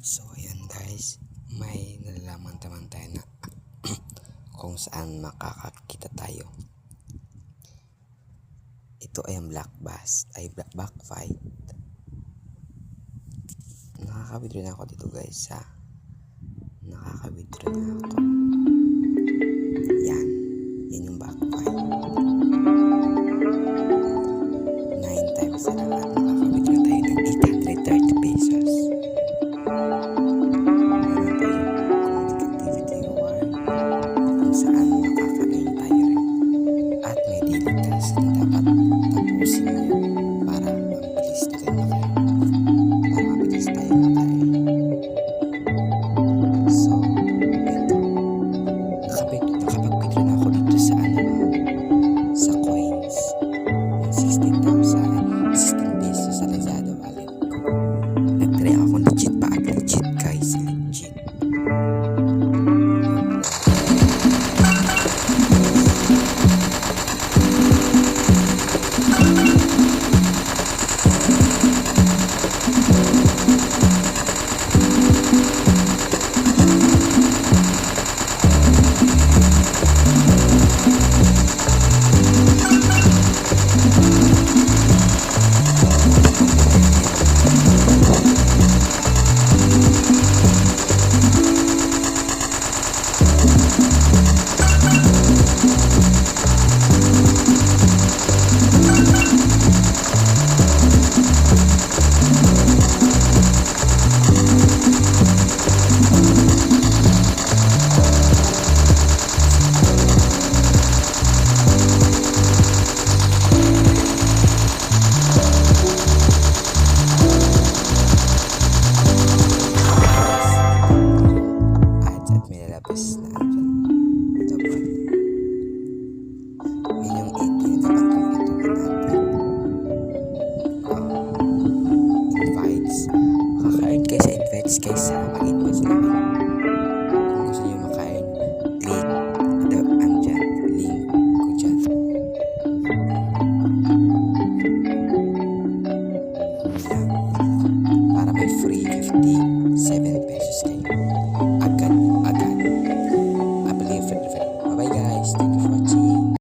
So ayan guys, may nalalaman naman tayo na kung saan makakakita tayo. Ito ay ang black bass, ay black back fight. Nakaka-withdraw na ako dito guys ha. Nakaka-withdraw na ako. Yung lalabas na dyan. Ito po. Yun yung 18 dapat kumpletuhin natin. Um, invites. Sa invites guys